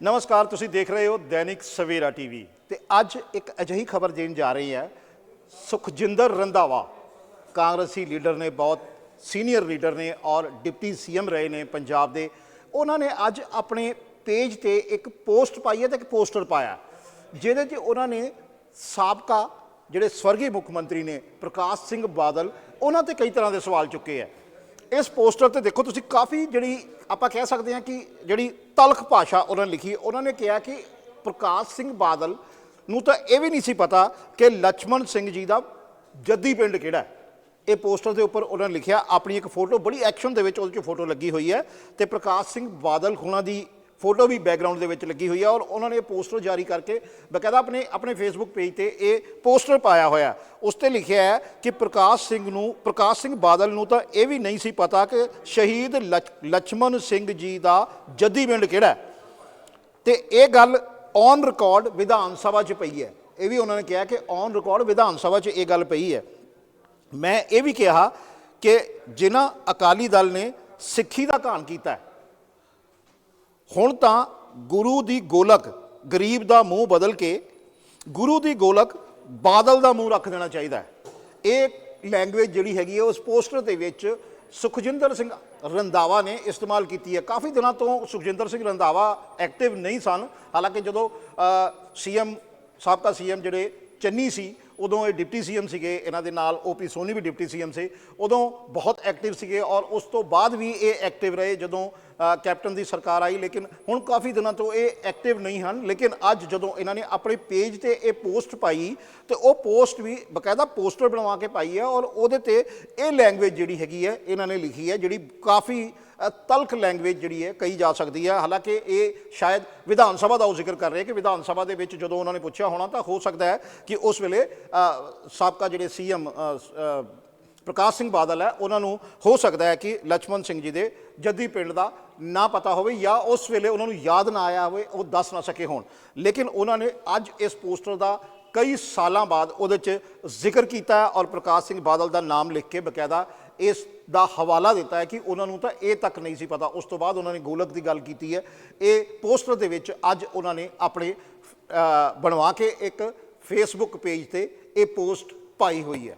ਨਮਸਕਾਰ, ਤੁਸੀਂ ਦੇਖ ਰਹੇ ਹੋ ਦੈਨਿਕ ਸਵੇਰਾ ਟੀਵੀ। ਤੇ ਅੱਜ ਇੱਕ ਅਜਿਹੀ ਖਬਰ ਦੇਣ ਜਾ ਰਹੀ ਹੈ, ਸੁਖਜਿੰਦਰ ਰੰਧਾਵਾ, ਕਾਂਗਰਸੀ ਲੀਡਰ ਨੇ, ਬਹੁਤ ਸੀਨੀਅਰ ਲੀਡਰ ਨੇ ਔਰ ਡਿਪਟੀ ਸੀਐਮ ਰਹੇ ਨੇ ਪੰਜਾਬ ਦੇ। ਉਹਨਾਂ ਨੇ ਅੱਜ ਆਪਣੇ ਪੇਜ ਤੇ ਇੱਕ ਪੋਸਟ ਪਾਈ ਹੈ ਤੇ ਇੱਕ ਪੋਸਟਰ ਪਾਇਆ। ਜਿਹਦੇ 'ਚ ਉਹਨਾਂ ਨੇ ਸਾਬਕਾ ਜਿਹੜੇ ਸਵਰਗੀ ਮੁੱਖ ਮੰਤਰੀ ਨੇ, ਪ੍ਰਕਾਸ਼ ਸਿੰਘ ਬਾਦਲ, ਉਹਨਾਂ ਤੇ ਕਈ ਤਰ੍ਹਾਂ ਦੇ ਸਵਾਲ ਚੁੱਕੇ ਹੈ। ਇਸ ਪੋਸਟਰ ਤੇ ਦੇਖੋ ਤੁਸੀਂ ਕਾਫੀ ਜਿਹੜੀ ਆਪਾਂ ਕਹਿ ਸਕਦੇ ਹਾਂ ਕਿ ਜਿਹੜੀ ਤਲਖ ਭਾਸ਼ਾ ਉਹਨਾਂ ਨੇ ਲਿਖੀ, ਉਹਨਾਂ ਨੇ ਕਿਹਾ ਕਿ ਪ੍ਰਕਾਸ਼ ਸਿੰਘ ਬਾਦਲ ਨੂੰ ਤਾਂ ਇਹ ਵੀ ਨਹੀਂ ਸੀ ਪਤਾ ਕਿ ਲక్ష్మణ ਸਿੰਘ ਜੀ ਦਾ ਜੱਦੀ ਪਿੰਡ ਕਿਹੜਾ ਹੈ। ਇਹ ਪੋਸਟਰ ਦੇ ਉੱਪਰ ਉਹਨਾਂ ਨੇ ਲਿਖਿਆ, ਆਪਣੀ ਇੱਕ ਫੋਟੋ, ਬੜੀ ਐਕਸ਼ਨ ਦੇ ਵਿੱਚ ਉਹਦੇ 'ਚ ਫੋਟੋ ਲੱਗੀ ਹੋਈ ਹੈ ਤੇ ਪ੍ਰਕਾਸ਼ ਸਿੰਘ ਬਾਦਲ ਖੁਣਾ ਦੀ ਫੋਟੋ ਵੀ ਬੈਕਗ੍ਰਾਉਂਡ ਦੇ ਵਿੱਚ ਲੱਗੀ ਹੋਈ ਹੈ ਔਰ ਉਹਨਾਂ ਨੇ ਇਹ ਪੋਸਟਰ ਜਾਰੀ ਕਰਕੇ ਬਕਾਇਦਾ ਆਪਣੇ ਆਪਣੇ ਫੇਸਬੁੱਕ ਪੇਜ ਤੇ ਇਹ ਪੋਸਟਰ ਪਾਇਆ ਹੋਇਆ ਉਸ ਤੇ ਲਿਖਿਆ ਹੈ ਕਿ ਪ੍ਰਕਾਸ਼ ਸਿੰਘ ਨੂੰ, ਪ੍ਰਕਾਸ਼ ਸਿੰਘ ਬਾਦਲ ਨੂੰ ਤਾਂ ਇਹ ਵੀ ਨਹੀਂ ਸੀ ਪਤਾ ਕਿ ਸ਼ਹੀਦ ਲਛ- ਲਛਮਣ ਸਿੰਘ ਜੀ ਦਾ ਜੱਦੀ ਪਿੰਡ ਕਿਹੜਾ ਹੈ। ਤੇ ਇਹ ਗੱਲ ਔਨ ਰਿਕਾਰਡ ਵਿਧਾਨ ਸਭਾ 'ਚ ਪਈ ਹੈ। ਇਹ ਵੀ ਉਹਨਾਂ ਨੇ ਕਿਹਾ ਕਿ ਔਨ ਰਿਕਾਰਡ ਵਿਧਾਨ ਸਭਾ 'ਚ ਇਹ ਗੱਲ ਪਈ ਹੈ। ਮੈਂ ਇਹ ਵੀ ਕਿਹਾ ਕਿ ਜਿਨ੍ਹਾਂ ਅਕਾਲੀ ਦਲ ਨੇ ਸਿੱਖੀ ਦਾ ਘਾਣ ਕੀਤਾ ਹੈ, ਹੁਣ ਤਾਂ ਗੁਰੂ ਦੀ ਗੋਲਕ, ਗਰੀਬ ਦਾ ਮੂੰਹ ਬਦਲ ਕੇ ਗੁਰੂ ਦੀ ਗੋਲਕ ਬਾਦਲ ਦਾ ਮੂੰਹ ਰੱਖ ਦੇਣਾ ਚਾਹੀਦਾ ਇਹ ਲੈਂਗੁਏਜ ਜਿਹੜੀ ਹੈਗੀ ਹੈ, ਉਸ ਪੋਸਟਰ ਦੇ ਵਿੱਚ ਸੁਖਜਿੰਦਰ ਸਿੰਘ ਰੰਧਾਵਾ ਨੇ ਇਸਤੇਮਾਲ ਕੀਤੀ ਹੈ। ਕਾਫੀ ਦਿਨਾਂ ਤੋਂ ਸੁਖਜਿੰਦਰ ਸਿੰਘ ਰੰਧਾਵਾ ਐਕਟਿਵ ਨਹੀਂ ਸਨ। ਹਾਲਾਂਕਿ ਜਦੋਂ ਸੀਐਮ ਸਾਬਕਾ ਸੀਐਮ ਜਿਹੜੇ ਚੰਨੀ ਸੀ ਉਦੋਂ ਇਹ ਡਿਪਟੀ ਸੀਐਮ ਸੀਗੇ, ਇਹਨਾਂ ਦੇ ਨਾਲ ਓਪੀ ਸੋਨੀ ਵੀ ਡਿਪਟੀ ਸੀਐਮ ਸੀ, ਉਦੋਂ ਬਹੁਤ ਐਕਟਿਵ ਸੀਗੇ ਔਰ ਉਸ ਤੋਂ ਬਾਅਦ ਵੀ ਇਹ ਐਕਟਿਵ ਰਹੇ ਜਦੋਂ ਕੈਪਟਨ ਦੀ ਸਰਕਾਰ ਆਈ, ਲੇਕਿਨ ਹੁਣ ਕਾਫੀ ਦਿਨਾਂ ਤੋਂ ਇਹ ਐਕਟਿਵ ਨਹੀਂ ਹਨ, ਲੇਕਿਨ ਅੱਜ ਜਦੋਂ ਇਹਨਾਂ ਨੇ ਆਪਣੇ ਪੇਜ ਤੇ ਇਹ ਪੋਸਟ ਪਾਈ ਤੇ ਉਹ ਪੋਸਟ ਵੀ ਬਕਾਇਦਾ ਪੋਸਟਰ ਬਣਵਾ ਕੇ ਪਾਈ ਹੈ ਔਰ ਉਹਦੇ ਤੇ ਇਹ ਲੈਂਗੁਏਜ ਜਿਹੜੀ ਹੈਗੀ ਹੈ, ਇਹਨਾਂ ਨੇ ਲਿਖੀ ਹੈ, ਜਿਹੜੀ ਕਾਫੀ ਤਲਖ ਲੈਂਗੁਏਜ ਜਿਹੜੀ ਹੈ ਕਹੀ ਜਾ ਸਕਦੀ ਹੈ। ਹਾਲਾਂਕਿ ਇਹ ਸ਼ਾਇਦ ਵਿਧਾਨ ਸਭਾ ਦਾ ਉਹ ਜ਼ਿਕਰ ਕਰ ਰਹੇ ਕਿ ਵਿਧਾਨ ਸਭਾ ਦੇ ਵਿੱਚ ਜਦੋਂ ਉਹਨਾਂ ਨੇ ਪੁੱਛਿਆ ਹੋਣਾ ਤਾਂ ਹੋ ਸਕਦਾ ਹੈ ਕਿ ਉਸ ਵੇਲੇ ਸਾਬਕਾ ਜਿਹੜੇ ਸੀਐਮ ਪ੍ਰਕਾਸ਼ ਸਿੰਘ ਬਾਦਲ ਹੈ, ਉਹਨਾਂ ਨੂੰ ਹੋ ਸਕਦਾ ਹੈ ਕਿ ਲక్ష్మణ ਸਿੰਘ ਜੀ ਦੇ ਜੱਦੀ ਪਿੰਡ ਦਾ ਨਾ ਪਤਾ ਹੋਵੇ ਜਾਂ ਉਸ ਵੇਲੇ ਉਹਨਾਂ ਨੂੰ ਯਾਦ ਨਾ ਆਇਆ ਹੋਵੇ, ਉਹ ਦੱਸ ਨਾ ਸਕੇ ਹੋਣ। ਲੇਕਿਨ ਉਹਨਾਂ ਨੇ ਅੱਜ ਇਸ ਪੋਸਟਰ ਦਾ ਕਈ ਸਾਲਾਂ ਬਾਅਦ ਉਹਦੇ 'ਚ ਜ਼ਿਕਰ ਕੀਤਾ ਔਰ ਪ੍ਰਕਾਸ਼ ਸਿੰਘ ਬਾਦਲ ਦਾ ਨਾਮ ਲਿਖ ਕੇ ਬਕਾਇਦਾ ਇਸ ਦਾ ਹਵਾਲਾ ਦਿੱਤਾ ਹੈ ਕਿ ਉਹਨਾਂ ਨੂੰ ਤਾਂ ਇਹ ਤੱਕ ਨਹੀਂ ਸੀ ਪਤਾ। ਉਸ ਤੋਂ ਬਾਅਦ ਉਹਨਾਂ ਨੇ ਗੋਲਕ ਦੀ ਗੱਲ ਕੀਤੀ ਹੈ। ਇਹ ਪੋਸਟਰ ਦੇ ਵਿੱਚ ਅੱਜ ਉਹਨਾਂ ਨੇ ਆਪਣੇ ਬਣਵਾ ਕੇ ਇੱਕ ਫੇਸਬੁੱਕ ਪੇਜ ਤੇ ਇਹ ਪੋਸਟ ਪਾਈ ਹੋਈ ਹੈ।